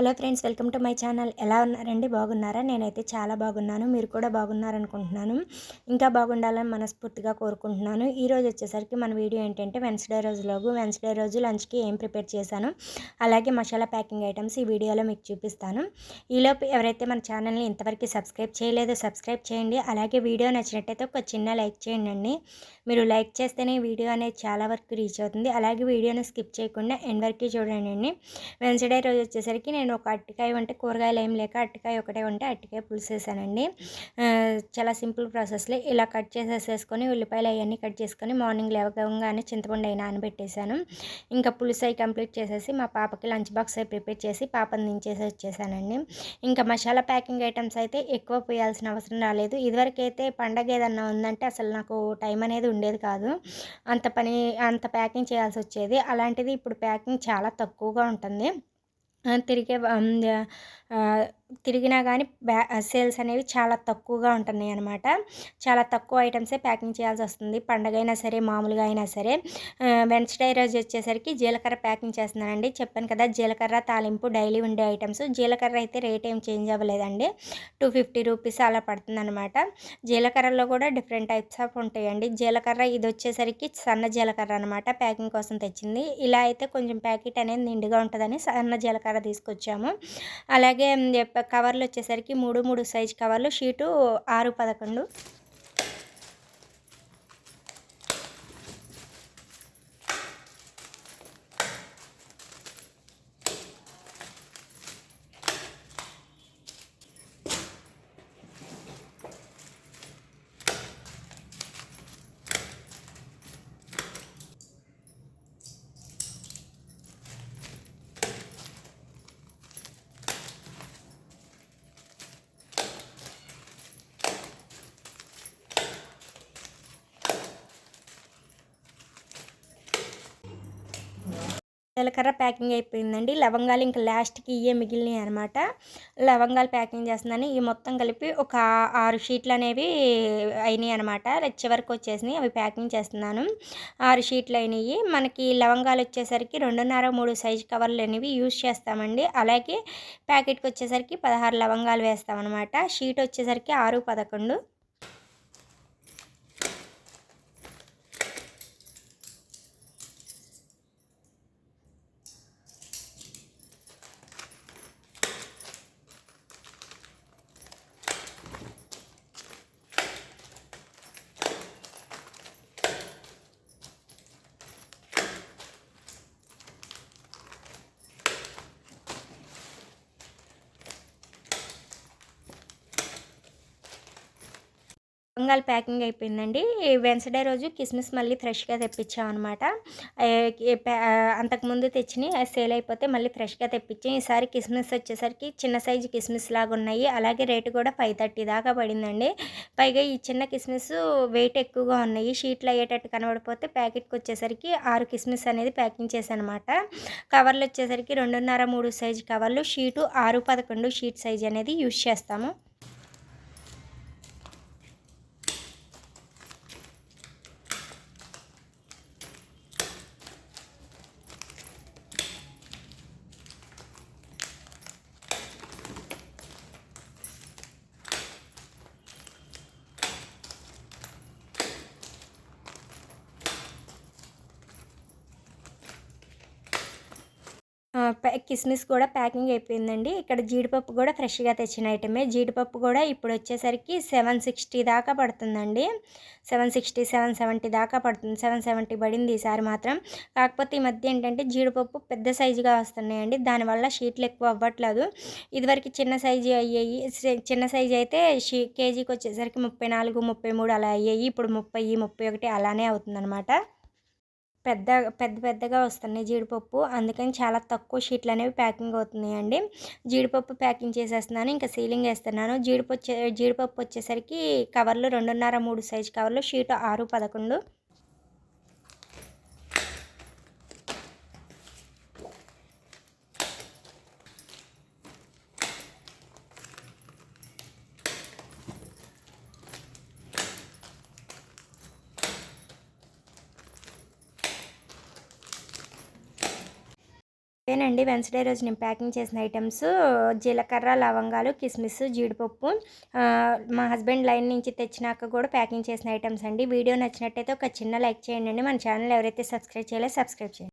Hello friends welcome to my channel. ఎలా ఉన్నారండి? బాగున్నారా? నేనైతే చాలా బాగున్నాను. మీరు కూడా బాగున్నారనుకుంటున్నాను. ఇంకా బాగుండాలని మనస్ఫూర్తిగా కోరుకుంటున్నాను. ఈ రోజు వచ్చేసరికి మన వీడియో ఏంటంటే వెన్స్డే రోజులోగు వెన్స్డే రోజు లంచ్కి ఏం ప్రిపేర్ చేశాను? అలాగే మసాలా ప్యాకింగ్ ఐటమ్స్ ఈ వీడియోలో మీకు చూపిస్తాను. ఈలోపు ఎవరైతే మన ఛానల్ని ఇంతవరకు సబ్స్క్రైబ్ చేయలేదో సబ్స్క్రైబ్ చేయండి. అలాగే వీడియో నచ్చినట్టయితే ఒక చిన్న లైక్ చేయండి మీరు లైక్ చేస్తేనే వీడియో అనేది చాలా వరకు రీచ్ అవుతుంది. అలాగే వీడియోని స్కిప్ చేయకుండా ఎండ్ వరకు చూడండి వెన్స్డే రోజు వచ్చేసరికి నేను ఒక అట్టికాయ ఉంటే కూరగాయలు ఏం లేక అట్టికాయ ఒకటే ఉంటే అట్టికాయ పులుసు వేసానండి చాలా సింపుల్ ప్రాసెస్లో. ఇలా కట్ చేసేసేసుకొని ఉల్లిపాయలు అవన్నీ కట్ చేసుకొని మార్నింగ్ లేవగానే చింతపండు అయినా నానబెట్టేశాను. ఇంకా పులుసు అయి కంప్లీట్ చేసేసి మా పాపకి లంచ్ బాక్స్ అయి ప్రిపేర్ చేసి పాపని దించేసి వచ్చేసానండి. ఇంకా మసాలా ప్యాకింగ్ ఐటమ్స్ అయితే ఎక్కువ పోయాల్సిన అవసరం రాలేదు. ఇదివరకు అయితే పండగ ఏదన్నా ఉందంటే అసలు నాకు టైం అనేది ఉండేది కాదు. అంత పని అంత ప్యాకింగ్ చేయాల్సి వచ్చేది. అలాంటిది ఇప్పుడు ప్యాకింగ్ చాలా తక్కువగా ఉంటుంది. ತಿರುಗಿ తిరిగినా కానీ బ్యా సేల్స్ అనేవి చాలా తక్కువగా ఉంటున్నాయి అనమాట చాలా తక్కువ ఐటమ్సే ప్యాకింగ్ చేయాల్సి వస్తుంది. పండగ అయినా సరే మామూలుగా అయినా సరే. వెన్స్డే రోజు వచ్చేసరికి జీలకర్ర ప్యాకింగ్ చేస్తున్నానండి. చెప్పాను కదా జీలకర్ర తాలింపు డైలీ ఉండే ఐటమ్స్. జీలకర్ర అయితే రేట్ ఏం చేంజ్ అవ్వలేదండి. టూ ఫిఫ్టీ రూపీస్ అలా పడుతుందన్నమాట. జీలకర్రలో కూడా డిఫరెంట్ టైప్స్ ఆఫ్ ఉంటాయండి. జీలకర్ర ఇది వచ్చేసరికి సన్న జీలకర్ర అనమాట ప్యాకింగ్ కోసం తెచ్చింది. ఇలా అయితే కొంచెం ప్యాకెట్ అనేది నిండుగా ఉంటుందని సన్న జీలకర్ర తీసుకొచ్చాము. అలాగే కవర్లు వచ్చేసరికి మూడు మూడు సైజ్ కవర్లు షీటు ఆరు పదకొండు. జీలకర్ర ప్యాకింగ్ అయిపోయిందండి. లవంగాలు ఇంకా లాస్ట్కి ఇవే మిగిలినాయి అనమాట లవంగాలు ప్యాకింగ్ చేస్తున్నాను. ఈ మొత్తం కలిపి ఒక ఆరు షీట్లు అనేవి అయినాయి అనమాట చివరికి వచ్చేసినాయి. అవి ప్యాకింగ్ చేస్తున్నాను. ఆరు షీట్లు అయినాయి. మనకి లవంగాలు వచ్చేసరికి రెండున్నర మూడు సైజు కవర్లు అనేవి యూజ్ చేస్తామండి. అలాగే ప్యాకెట్కి వచ్చేసరికి పదహారు లవంగాలు వేస్తామన్నమాట. షీట్ వచ్చేసరికి ఆరు పదకొండు. లవంగాలు ప్యాకింగ్ అయిపోయిందండి. వెన్స్డే రోజు కిస్మిస్ మళ్ళీ ఫ్రెష్గా తెప్పించామన్నమాట అంతకుముందు తెచ్చిన సేల్ అయిపోతే మళ్ళీ ఫ్రెష్గా తెప్పించాం. ఈసారి కిస్మిస్ వచ్చేసరికి చిన్న సైజు కిస్మిస్ లాగా ఉన్నాయి. అలాగే రేటు కూడా ఫైవ్ థర్టీ దాకా పడిందండి. పైగా ఈ చిన్న కిస్మిస్ వెయిట్ ఎక్కువగా ఉన్నాయి. షీట్లు అయ్యేటట్టు కనబడిపోతే ప్యాకెట్కి వచ్చేసరికి ఆరు కిస్మిస్ అనేది ప్యాకింగ్ చేశానమాట. కవర్లు వచ్చేసరికి రెండున్నర మూడు సైజు కవర్లు షీటు ఆరు పదకొండు షీట్ సైజ్ అనేది యూజ్ చేస్తాము. కిస్మిస్ కూడా ప్యాకింగ్ అయిపోయిందండి. ఇక్కడ జీడిపప్పు కూడా ఫ్రెష్గా తెచ్చిన ఐటమే. జీడిపప్పు కూడా ఇప్పుడు వచ్చేసరికి సెవెన్ సిక్స్టీ దాకా పడుతుందండి. సెవెన్ సిక్స్టీ సెవెన్ సెవెంటీ దాకా పడుతుంది. సెవెన్ సెవెంటీ పడింది ఈసారి మాత్రం. కాకపోతే ఈ మధ్య ఏంటంటే జీడిపప్పు పెద్ద సైజుగా వస్తున్నాయండి. దానివల్ల షీట్లు ఎక్కువ అవ్వట్లేదు. ఇదివరకు చిన్న సైజు అయ్యాయి చిన్న సైజు అయితే షీ కేజీకి వచ్చేసరికి ముప్పై నాలుగు ముప్పై మూడు అలా అయ్యాయి. ఇప్పుడు ముప్పై ముప్పై ఒకటి అలానే అవుతుందన్నమాట. పెద్ద పెద్ద పెద్దగా వస్తున్నాయి జీడిపప్పు. అందుకని చాలా తక్కువ షీట్లు అనేవి ప్యాకింగ్ అవుతున్నాయండి. జీడిపప్పు ప్యాకింగ్ చేసేస్తున్నాను ఇంకా సీలింగ్ వేస్తున్నాను. జీడిపప్పు జీడిపప్పు వచ్చేసరికి కవర్లు రెండున్నర మూడు సైజ్ కవర్లు షీట్ ఆరు పదకొండు. ఇవేనండి వెన్స్డే రోజు నేను ప్యాకింగ్ చేసిన ఐటమ్స్ జీలకర్ర లవంగాలు కిస్మిస్ జీడిపప్పు మా హస్బెండ్ లైన్ నుంచి తెచ్చినాక కూడా ప్యాకింగ్ చేసిన ఐటమ్స్ అండి. వీడియో నచ్చినట్టయితే ఒక చిన్న లైక్ చేయండి మన ఛానల్ ఎవరైతే సబ్స్క్రైబ్ చేయలేదో సబ్స్క్రైబ్ చేయండి.